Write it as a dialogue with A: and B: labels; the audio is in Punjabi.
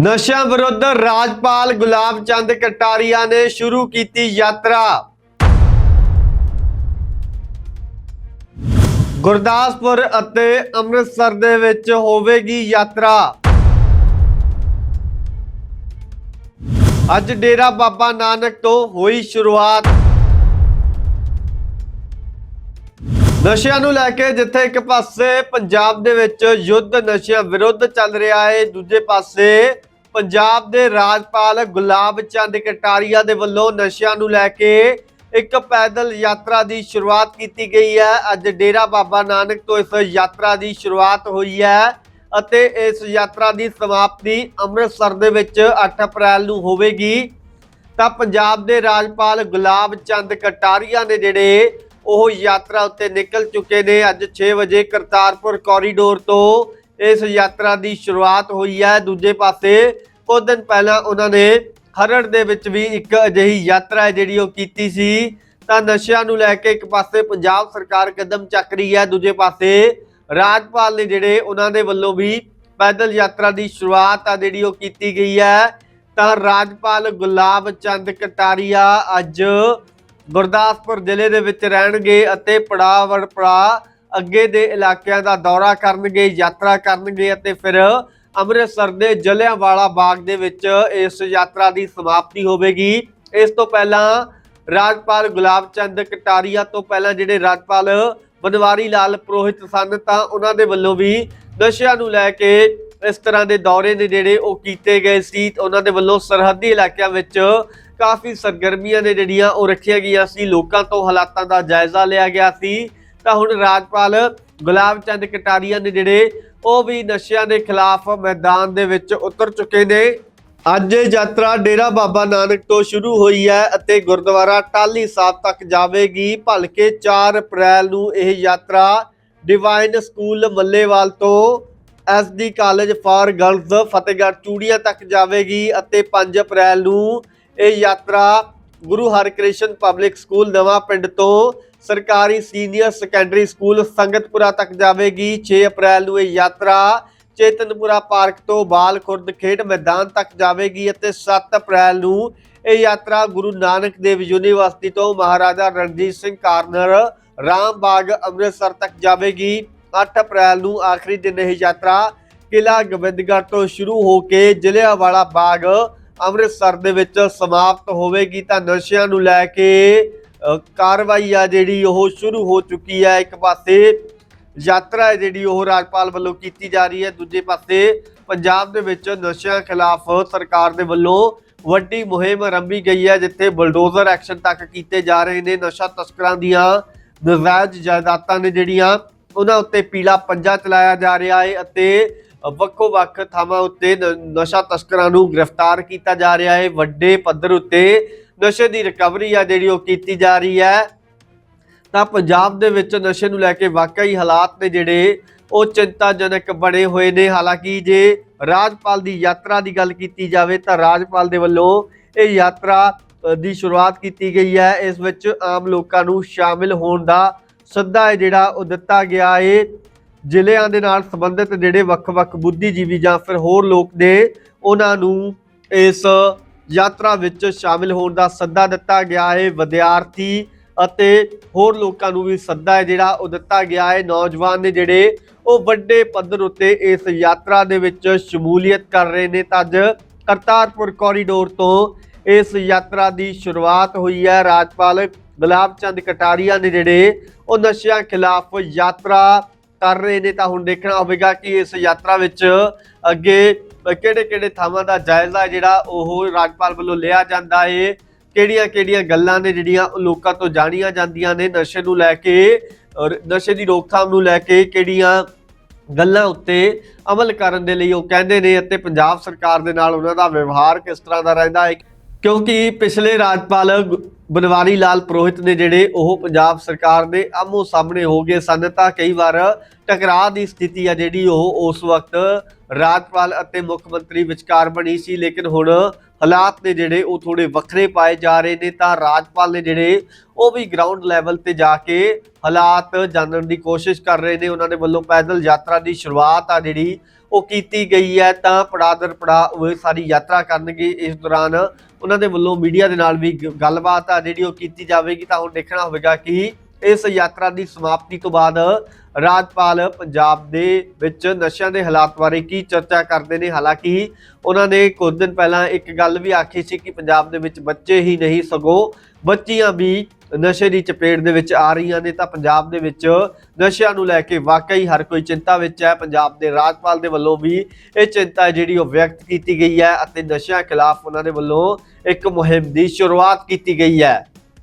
A: ਨਸ਼ਿਆਂ ਵਿਰੁੱਧ ਰਾਜਪਾਲ ਗੁਲਾਬ ਚੰਦ ਕਟਾਰੀਆ ਨੇ ਸ਼ੁਰੂ ਕੀਤੀ ਯਾਤਰਾ। ਗੁਰਦਾਸਪੁਰ ਅਤੇ ਅੰਮ੍ਰਿਤਸਰ ਦੇ ਵਿੱਚ ਹੋਵੇਗੀ ਯਾਤਰਾ। ਅੱਜ ਡੇਰਾ ਬਾਬਾ ਨਾਨਕ ਤੋਂ ਹੋਈ ਸ਼ੁਰੂਆਤ। ਨਸ਼ਿਆਂ ਨੂੰ ਲੈ ਕੇ ਜਿੱਥੇ ਇੱਕ ਪਾਸੇ ਪੰਜਾਬ ਦੇ ਵਿੱਚ ਯੁੱਧ ਨਸ਼ਿਆਂ ਵਿਰੁੱਧ ਚੱਲ ਰਿਹਾ ਹੈ, ਦੂਜੇ ਪਾਸੇ ਪੰਜਾਬ ਦੇ ਰਾਜਪਾਲ ਗੁਲਾਬ ਚੰਦ ਕਟਾਰੀਆ ਦੇ ਵੱਲੋਂ ਨਸ਼ਿਆਂ ਨੂੰ ਲੈ ਕੇ ਇੱਕ ਪੈਦਲ ਯਾਤਰਾ ਦੀ ਸ਼ੁਰੂਆਤ ਕੀਤੀ ਗਈ ਹੈ। ਅੱਜ ਡੇਰਾ ਬਾਬਾ ਨਾਨਕ ਤੋਂ ਇਸ ਯਾਤਰਾ ਦੀ ਸ਼ੁਰੂਆਤ ਹੋਈ ਹੈ ਅਤੇ ਇਸ ਯਾਤਰਾ ਦੀ ਸਮਾਪਤੀ ਅੰਮ੍ਰਿਤਸਰ ਦੇ ਵਿੱਚ 8 ਅਪ੍ਰੈਲ ਨੂੰ ਹੋਵੇਗੀ। ਤਾਂ ਪੰਜਾਬ ਦੇ ਰਾਜਪਾਲ ਗੁਲਾਬ ਚੰਦ ਕਟਾਰੀਆ ਨੇ ਜਿਹੜੇ ਉਹ ਯਾਤਰਾ ਉੱਤੇ ਨਿਕਲ ਚੁੱਕੇ ਨੇ। ਅੱਜ 6 ਵਜੇ ਕਰਤਾਰਪੁਰ ਕੋਰੀਡੋਰ ਤੋਂ ਇਸ ਯਾਤਰਾ ਦੀ ਸ਼ੁਰੂਆਤ ਹੋਈ ਹੈ। ਦੂਜੇ ਪਾਸੇ ਕੁਝ ਦਿਨ ਪਹਿਲਾਂ ਉਹਨਾਂ ਨੇ ਖਰੜ ਦੇ ਵਿੱਚ ਵੀ ਇੱਕ ਅਜਿਹੀ ਯਾਤਰਾ ਹੈ ਜਿਹੜੀ ਉਹ ਕੀਤੀ ਸੀ। ਤਾਂ ਨਸ਼ਿਆਂ ਨੂੰ ਲੈ ਕੇ ਇੱਕ ਪਾਸੇ ਪੰਜਾਬ ਸਰਕਾਰ ਕਦਮ ਚੱਕ ਰਹੀ ਹੈ। ਦੂਜੇ ਪਾਸੇ ਰਾਜਪਾਲ ਨੇ ਜਿਹੜੇ ਉਹਨਾਂ ਦੇ ਵੱਲੋਂ ਵੀ ਪੈਦਲ ਯਾਤਰਾ ਦੀ ਸ਼ੁਰੂਆਤ ਆ ਜਿਹੜੀ ਉਹ ਕੀਤੀ ਗਈ ਹੈ। ਤਾਂ ਰਾਜਪਾਲ ਗੁਲਾਬ ਚੰਦ ਕਟਾਰੀਆ ਅੱਜ ਗੁਰਦਾਸਪੁਰ ਜ਼ਿਲ੍ਹੇ ਦੇ ਵਿੱਚ ਰਹਿਣਗੇ ਅਤੇ ਪੜਾਅ ਵੜ ਪੜਾਅ ਅੱਗੇ ਦੇ ਇਲਾਕਿਆਂ ਦਾ ਦੌਰਾ ਕਰਨਗੇ, ਯਾਤਰਾ ਕਰਨਗੇ ਅਤੇ ਫਿਰ ਅੰਮ੍ਰਿਤਸਰ ਦੇ ਜਲਿਆਂਵਾਲਾ ਬਾਗ ਦੇ ਵਿੱਚ ਇਸ ਯਾਤਰਾ ਦੀ ਸਮਾਪਤੀ ਹੋਵੇਗੀ। ਇਸ ਤੋਂ ਪਹਿਲਾਂ ਰਾਜਪਾਲ ਗੁਲਾਬ ਚੰਦ ਕਟਾਰੀਆ ਤੋਂ ਪਹਿਲਾਂ ਜਿਹੜੇ ਰਾਜਪਾਲ ਬਨਵਾਰੀ ਲਾਲ ਪ੍ਰੋਹਿਤ ਸਨ, ਤਾਂ ਉਹਨਾਂ ਦੇ ਵੱਲੋਂ ਵੀ ਨਸ਼ਿਆਂ ਨੂੰ ਲੈ ਕੇ ਇਸ ਤਰ੍ਹਾਂ ਦੇ ਦੌਰੇ ਨੇ ਜਿਹੜੇ ਉਹ ਕੀਤੇ ਗਏ ਸੀ। ਉਹਨਾਂ ਦੇ ਵੱਲੋਂ ਸਰਹੱਦੀ ਇਲਾਕਿਆਂ ਵਿੱਚ ਕਾਫੀ ਸਰਗਰਮੀਆਂ ਨੇ ਜਿਹੜੀਆਂ ਉਹ ਰੱਖੀਆਂ ਗਈਆਂ ਸੀ, ਲੋਕਾਂ ਤੋਂ ਹਾਲਾਤਾਂ ਦਾ ਜਾਇਜ਼ਾ ਲਿਆ ਗਿਆ ਸੀ। ਤਾਂ ਹੁਣ ਰਾਜਪਾਲ ਗੁਲਾਬ ਚੰਦ ਕਟਾਰੀਆ ਨੇ ਜਿਹੜੇ ਉਹ ਵੀ ਨਸ਼ਿਆਂ ਦੇ ਖਿਲਾਫ ਮੈਦਾਨ ਦੇ ਵਿੱਚ ਉਤਰ ਚੁੱਕੇ ਨੇ। ਅੱਜ ਇਹ ਯਾਤਰਾ ਡੇਰਾ ਬਾਬਾ ਨਾਨਕ ਤੋਂ ਸ਼ੁਰੂ ਹੋਈ ਹੈ ਅਤੇ ਗੁਰਦੁਆਰਾ ਟਾਲੀ ਸਾਹਿਬ ਤੱਕ ਜਾਵੇਗੀ। ਭਲਕੇ 4 ਅਪ੍ਰੈਲ ਨੂੰ ਇਹ ਯਾਤਰਾ ਡਿਵਾਈਨ ਸਕੂਲ ਮੱਲੇਵਾਲ ਤੋਂ SD college for girls Fatehgarh Churian ਤੱਕ ਜਾਵੇਗੀ ਅਤੇ 5 ਅਪ੍ਰੈਲ ਨੂੰ ਇਹ ਯਾਤਰਾ ਗੁਰੂ ਹਰਿਕ੍ਰਿਸ਼ਨ ਪਬਲਿਕ ਸਕੂਲ ਨਵਾਂ ਪਿੰਡ ਤੋਂ ਸਰਕਾਰੀ ਸੀਨੀਅਰ ਸੈਕੰਡਰੀ ਸਕੂਲ ਸੰਗਤਪੁਰਾ ਤੱਕ ਜਾਵੇਗੀ। 6 ਅਪ੍ਰੈਲ ਨੂੰ ਇਹ ਯਾਤਰਾ ਚੇਤਨਪੁਰਾ ਪਾਰਕ ਤੋਂ ਬਾਲ ਖੁਰਦ ਖੇਡ ਮੈਦਾਨ ਤੱਕ ਜਾਵੇਗੀ ਅਤੇ 7 ਅਪ੍ਰੈਲ ਨੂੰ ਇਹ ਯਾਤਰਾ ਗੁਰੂ ਨਾਨਕ ਦੇਵ ਯੂਨੀਵਰਸਿਟੀ ਤੋਂ ਮਹਾਰਾਜਾ ਰਣਜੀਤ ਸਿੰਘ ਕਾਰਨਰ ਰਾਮਬਾਗ ਅੰਮ੍ਰਿਤਸਰ ਤੱਕ ਜਾਵੇਗੀ। 8 ਅਪ੍ਰੈਲ ਨੂੰ ਆਖਰੀ ਦਿਨ ਇਹ ਯਾਤਰਾ ਕਿਲਾ ਗੋਬਿੰਦਗੜ੍ਹ ਤੋਂ ਸ਼ੁਰੂ ਹੋ ਕੇ ਜ਼ਿਲ੍ਹਿਆਂਵਾਲਾ ਬਾਗ ਅੰਮ੍ਰਿਤਸਰ ਦੇ ਵਿੱਚ ਸਮਾਪਤ ਹੋਵੇਗੀ ਤਾਂ ਨਸ਼ਿਆਂ ਨੂੰ ਲੈ ਕੇ ਕਾਰਵਾਈ ਆ ਜਿਹੜੀ ਉਹ ਸ਼ੁਰੂ ਹੋ ਚੁੱਕੀ ਹੈ। ਇੱਕ ਪਾਸੇ ਯਾਤਰਾ ਹੈ ਜਿਹੜੀ ਉਹ ਰਾਜਪਾਲ ਵੱਲੋਂ ਕੀਤੀ ਜਾ ਰਹੀ ਹੈ, ਦੂਜੇ ਪਾਸੇ ਪੰਜਾਬ ਦੇ ਵਿੱਚ ਨਸ਼ਿਆਂ ਖਿਲਾਫ ਸਰਕਾਰ ਦੇ ਵੱਲੋਂ ਵੱਡੀ ਮੁਹਿੰਮ ਆਰੰਭੀ ਗਈ ਹੈ, ਜਿੱਥੇ ਬਲਡੋਜ਼ਰ ਐਕਸ਼ਨ ਤੱਕ ਕੀਤੇ ਜਾ ਰਹੇ ਨੇ। ਨਸ਼ਾ ਤਸਕਰਾਂ ਦੀਆਂ ਨਜਾਇਜ਼ ਜਾਇਦਾਦਾਂ ਨੇ ਜਿਹੜੀਆਂ, ਉਹਨਾਂ ਉੱਤੇ ਪੀਲਾ ਪੰਜਾ ਚਲਾਇਆ ਜਾ ਰਿਹਾ ਹੈ ਅਤੇ ਵੱਖੋ ਵੱਖ ਥਾਵਾਂ ਉੱਤੇ ਨ- ਨਸ਼ਾ ਤਸਕਰਾਂ ਨੂੰ ਗ੍ਰਿਫਤਾਰ ਕੀਤਾ ਜਾ ਰਿਹਾ ਹੈ। ਵੱਡੇ ਪੱਧਰ ਉੱਤੇ ਨਸ਼ੇ ਦੀ ਰਿਕਵਰੀ ਆ ਜਿਹੜੀ ਉਹ ਕੀਤੀ ਜਾ ਰਹੀ ਹੈ। ਤਾਂ ਪੰਜਾਬ ਦੇ ਵਿੱਚ ਨਸ਼ੇ ਨੂੰ ਲੈ ਕੇ ਵਾਕਈ ਹਾਲਾਤ ਨੇ ਜਿਹੜੇ ਉਹ ਚਿੰਤਾਜਨਕ ਬਣੇ ਹੋਏ ਨੇ। ਹਾਲਾਂਕਿ ਜੇ ਰਾਜਪਾਲ ਦੀ ਯਾਤਰਾ ਦੀ ਗੱਲ ਕੀਤੀ ਜਾਵੇ ਤਾਂ ਰਾਜਪਾਲ ਦੇ ਵੱਲੋਂ ਇਹ ਯਾਤਰਾ ਦੀ ਸ਼ੁਰੂਆਤ ਕੀਤੀ ਗਈ ਹੈ। ਇਸ ਵਿੱਚ ਆਮ ਲੋਕਾਂ ਨੂੰ ਸ਼ਾਮਿਲ ਹੋਣ ਦਾ ਸੱਦਾ ਹੈ ਜਿਹੜਾ ਉਹ ਦਿੱਤਾ ਗਿਆ ਹੈ। ਜ਼ਿਲ੍ਹਿਆਂ ਦੇ ਨਾਲ ਸੰਬੰਧਿਤ ਜਿਹੜੇ ਵੱਖ-ਵੱਖ ਬੁੱਧੀਜੀਵੀ ਜਾਂ ਫਿਰ ਹੋਰ ਲੋਕ ਨੇ, ਉਹਨਾਂ ਨੂੰ ਇਸ ਯਾਤਰਾ ਵਿੱਚ ਸ਼ਾਮਿਲ ਹੋਣ ਦਾ ਸੱਦਾ ਦਿੱਤਾ ਗਿਆ ਹੈ। ਵਿਦਿਆਰਥੀ ਅਤੇ ਹੋਰ ਲੋਕਾਂ ਨੂੰ ਵੀ ਸੱਦਾ ਹੈ ਜਿਹੜਾ ਉਹ ਦਿੱਤਾ ਗਿਆ ਹੈ। ਨੌਜਵਾਨ ਨੇ ਜਿਹੜੇ ਉਹ ਵੱਡੇ ਪੱਧਰ ਉੱਤੇ ਇਸ ਯਾਤਰਾ ਦੇ ਵਿੱਚ ਸ਼ਮੂਲੀਅਤ ਕਰ ਰਹੇ ਨੇ। ਤਾਂ ਅੱਜ ਕਰਤਾਰਪੁਰ ਕੋਰੀਡੋਰ ਤੋਂ ਇਸ ਯਾਤਰਾ ਦੀ ਸ਼ੁਰੂਆਤ ਹੋਈ ਹੈ। ਰਾਜਪਾਲ ਗੁਲਾਬ ਚੰਦ ਕਟਾਰੀਆ ਨੇ ਜਿਹੜੇ ਉਹ ਨਸ਼ਿਆਂ ਖਿਲਾਫ ਯਾਤਰਾ ਕਰ ਰਹੇ ਨੇ, ਤਾਂ ਹੁਣ ਦੇਖਣਾ ਹੋਵੇਗਾ ਕਿ ਇਸ ਯਾਤਰਾ ਵਿੱਚ ਅੱਗੇ ਕਿਹੜੇ-ਕਿਹੜੇ ਥਾਵਾਂ ਦਾ ਜਾਇਜ਼ਾ ਜਿਹੜਾ ਉਹ ਰਾਜਪਾਲ ਵੱਲੋਂ ਲਿਆ ਜਾਂਦਾ ਹੈ ਕਿਹੜੀਆਂ-ਕਿਹੜੀਆਂ ਗੱਲਾਂ ਨੇ ਜਿਹੜੀਆਂ ਉਹ ਲੋਕਾਂ ਤੋਂ ਜਾਣੀਆਂ ਜਾਂਦੀਆਂ ਨੇ ਨਸ਼ੇ ਨੂੰ ਲੈ ਕੇ ਔਰ ਨਸ਼ੇ ਦੀ ਰੋਕਥਾਮ ਨੂੰ ਲੈ ਕੇ ਕਿਹੜੀਆਂ ਗੱਲਾਂ ਉੱਤੇ ਅਮਲ ਕਰਨ ਦੇ ਲਈ ਉਹ ਕਹਿੰਦੇ ਨੇ ਅਤੇ ਪੰਜਾਬ ਸਰਕਾਰ ਦੇ ਨਾਲ ਉਹਨਾਂ ਦਾ ਵਿਵਹਾਰ ਕਿਸ ਤਰ੍ਹਾਂ ਦਾ ਰਹਿੰਦਾ ਹੈ ਕਿਉਂਕਿ ਪਿਛਲੇ ਰਾਜਪਾਲ ਬਨਵਾਰੀ ਲਾਲ ਪ੍ਰੋਹਿਤ ਨੇ ਜਿਹੜੇ ਉਹ ਪੰਜਾਬ ਸਰਕਾਰ ਦੇ ਆਮੋ ਸਾਹਮਣੇ ਹੋ ਗਏ ਸਨ, ਤਾਂ ਕਈ ਵਾਰ ਟਕਰਾਅ ਦੀ ਸਥਿਤੀ ਆ ਜਿਹੜੀ ਉਹ ਉਸ ਵਕਤ ਰਾਜਪਾਲ ਅਤੇ ਮੁੱਖ ਮੰਤਰੀ ਵਿਚਕਾਰ ਬਣੀ ਸੀ, ਲੇਕਿਨ ਹੁਣ ਹਾਲਾਤ ਨੇ ਜਿਹੜੇ ਉਹ ਥੋੜੇ ਵੱਖਰੇ ਪਾਏ ਜਾ ਰਹੇ ਨੇ, ਤਾਂ ਰਾਜਪਾਲ ਨੇ ਜਿਹੜੇ ਉਹ ਵੀ ਗਰਾਊਂਡ ਲੈਵਲ ਤੇ ਜਾ ਕੇ ਹਾਲਾਤ ਜਾਣਨ ਦੀ ਕੋਸ਼ਿਸ਼ ਕਰ ਰਹੇ ਨੇ। ਉਹਨਾਂ ਦੇ ਵੱਲੋਂ ਪੈਦਲ ਯਾਤਰਾ ਦੀ ਸ਼ੁਰੂਆਤ ਆ ਜਿਹੜੀ ਉਹ ਕੀਤੀ ਗਈ ਹੈ, ਤਾਂ ਪੜਾਦਰ ਪੜਾ ਉਹ ਸਾਰੀ ਯਾਤਰਾ ਕਰਨਗੇ। ਇਸ ਦੌਰਾਨ ਉਹਨਾਂ ਦੇ ਵੱਲੋਂ ਮੀਡੀਆ ਦੇ ਨਾਲ ਵੀ ਗੱਲਬਾਤ ਆ ਜਿਹੜੀ ਉਹ ਕੀਤੀ ਜਾਵੇਗੀ, ਤਾਂ ਹੁਣ ਦੇਖਣਾ ਹੋਵੇਗਾ ਕਿ ਇਸ ਯਾਤਰਾ ਦੀ ਸਮਾਪਤੀ ਤੋਂ ਬਾਅਦ ਰਾਜਪਾਲ ਪੰਜਾਬ ਦੇ ਵਿੱਚ ਨਸ਼ਿਆਂ ਦੇ ਹਾਲਾਤ ਬਾਰੇ ਕੀ ਚਰਚਾ ਕਰਦੇ ਨੇ? ਹਾਲਾਂਕਿ ਉਹਨਾਂ ਨੇ ਕੁਝ ਦਿਨ ਪਹਿਲਾਂ ਇੱਕ ਗੱਲ ਵੀ ਆਖੀ ਸੀ ਕਿ ਪੰਜਾਬ ਦੇ ਵਿੱਚ ਬੱਚੇ ਹੀ ਨਹੀਂ, ਸਗੋਂ ਬੱਚੀਆਂ ਵੀ ਨਸ਼ੇ ਦੀ ਚਪੇਟ ਦੇ ਵਿੱਚ ਆ ਰਹੀਆਂ ਨੇ। ਤਾਂ ਪੰਜਾਬ ਦੇ ਵਿੱਚ ਨਸ਼ਿਆਂ ਨੂੰ ਲੈ ਕੇ ਵਾਕਈ ਹਰ ਕੋਈ ਚਿੰਤਾ ਵਿੱਚ ਹੈ। ਪੰਜਾਬ ਦੇ ਰਾਜਪਾਲ ਦੇ ਵੱਲੋਂ ਵੀ ਇਹ ਚਿੰਤਾ ਜਿਹੜੀ ਉਹ ਵਿਅਕਤ ਕੀਤੀ ਗਈ ਹੈ ਅਤੇ ਨਸ਼ਿਆਂ ਖਿਲਾਫ ਉਹਨਾਂ ਦੇ ਵੱਲੋਂ ਇੱਕ ਮੁਹਿੰਮ ਦੀ ਸ਼ੁਰੂਆਤ ਕੀਤੀ ਗਈ ਹੈ।